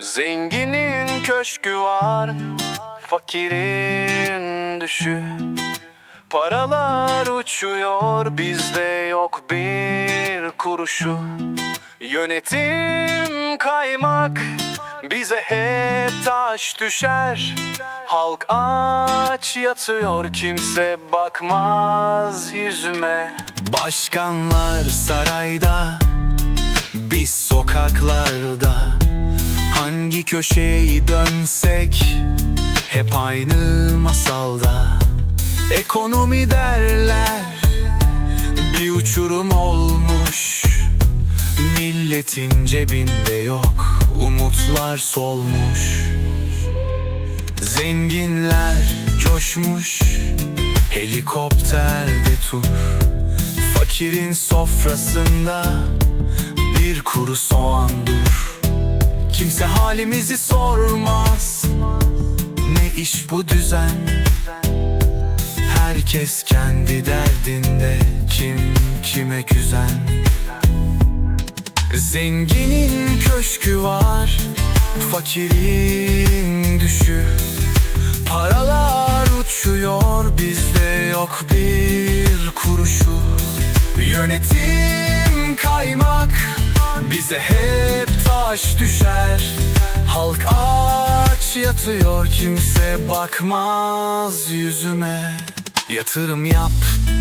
Zenginin köşkü var, fakirin düşü. Paralar uçuyor, bizde yok bir kuruşu. Yönetim kaymak, bize hep taş düşer. Halk aç yatıyor, kimse bakmaz yüzüme. Başkanlar sarayda, biz sokaklarda. Hangi köşeyi dönsek hep aynı masalda. Ekonomi derler bir uçurum olmuş. Milletin cebinde yok umutlar solmuş. Zenginler coşmuş helikopterde tur. Fakirin sofrasında bir kuru soğan dur Kimse halimizi sormaz. Ne iş bu düzen? Herkes kendi derdinde Kim kime güzen Zenginin köşkü var Fakirin düşü. Paralar uçuyor Bizde yok bir kuruşu. Yönetim kaymak Bize hep taş düşer. Halk aç yatıyor Kimse bakmaz yüzüme. Yatırım yap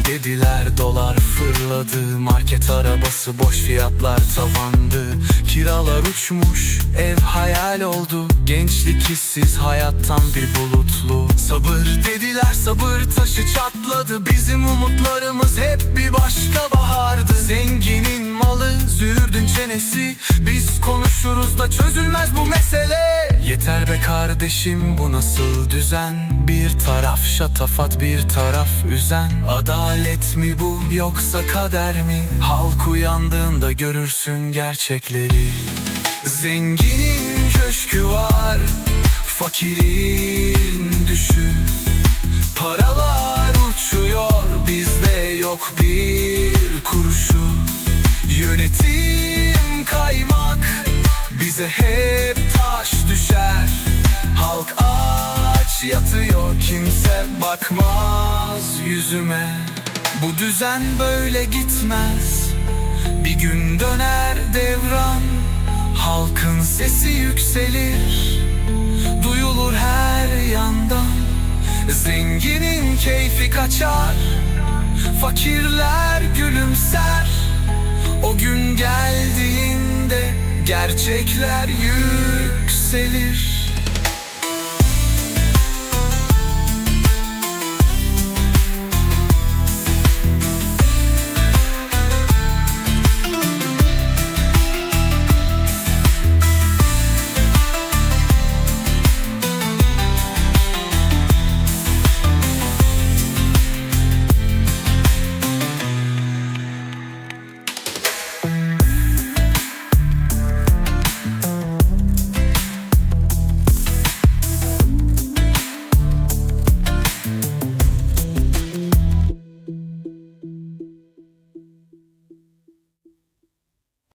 dediler dolar fırladı. Market arabası boş fiyatlar tavandı. Kiralar uçmuş ev hayal oldu. Gençlik hissiz hayattan bir bulutlu. Sabır dediler sabır taşı çatladı. Bizim umutlarımız hep bir başka bahardı. Zenginin malı züğürdün çenesi. Biz konuşuruz da çözülmez bu mesele. Yeter be kardeşim bu nasıl düzen? Bir taraf şatafat bir taraf üzen. Adalet mi bu yoksa kader mi? Halk uyandığında görürsün gerçekleri. Zenginin köşkü var Fakirin düşü. Paralar uçuyor bizde yok bir kuruşu. Yönetim kaymak bize hep taş düşer. Halk aç yatıyor kimse bakmaz yüzüme. Bu düzen böyle gitmez. Bir gün döner devran Halkın sesi yükselir. Duyulur her yandan Zenginin keyfi kaçar. Fakirler gülümser. O gün geldiğinde Gerçekler yükselir